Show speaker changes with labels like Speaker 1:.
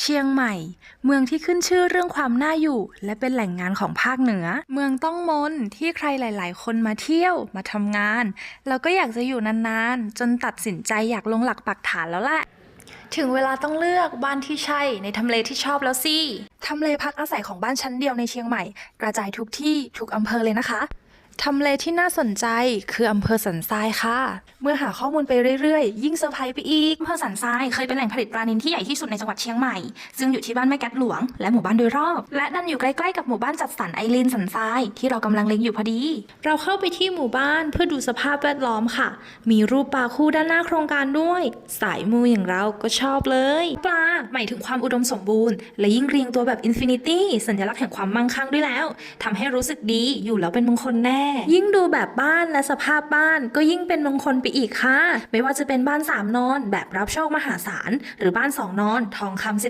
Speaker 1: เชียงใหม่ เมืองที่ขึ้นชื่อเรื่องความน่าอยู่ และเป็นแหล่งงานของภาคเหนือ เมืองต้องมนที่ใครหลาย ๆ คนมาเที่ยวมาทำงาน แล้วก็อยากจะอยู่นาน ๆ จนตัดสินใจอยากลงหลักปักฐานแล้วแหละถึงเวลาต้องเลือกบ้านที่ใช่ในทำเลที่ชอบแล้วสิทำเลพักอาศัยของบ้านชั้นเดียวในเชียงใหม่ กระจายทุกที่ทุกอำเภอเลยนะคะ ทำเลที่น่าสนใจคืออำเภอสันทรายค่ะ เมื่อหาข้อมูลไปเรื่อยๆ ยิ่งเซอร์ไพรส์ไปอีก
Speaker 2: อำเภอสันทรายเคยเป็นแหล่งผลิตปลานิลที่ใหญ่ที่สุดในจังหวัดเชียงใหม่ ซึ่งอยู่ที่บ้านแม่แก๊สหลวงและหมู่บ้านโดยรอบ และดันอยู่ใกล้ๆกับหมู่บ้านจัดสรรไอรินสันทรายที่เรากำลังเล็งอยู่พอดี
Speaker 1: เราเข้าไปที่หมู่บ้านเพื่อดูสภาพแวดล้อมค่ะ มีรูปปลาคู่ด้านหน้าโครงการด้วย สายมูอย่างเราก็ชอบเลย
Speaker 2: ปลาหมายถึงความอุดมสมบูรณ์ และยิ่งเรียงตัวแบบอินฟินิตี้สัญลักษณ์แห่งความมั่งคั่งด้วยแล้วทำให้รู้สึกดีอยู่แล้วเป็นมงคลแน่
Speaker 1: ยิ่งดูแบบบ้านและสภาพบ้านก็ยิ่งเป็นมงคลไปอีกค่ะ
Speaker 2: ไม่ว่าจะเป็นบ้านสามนอนแบบรับโชคมหาศาล หรือบ้านสองนอนทองคำ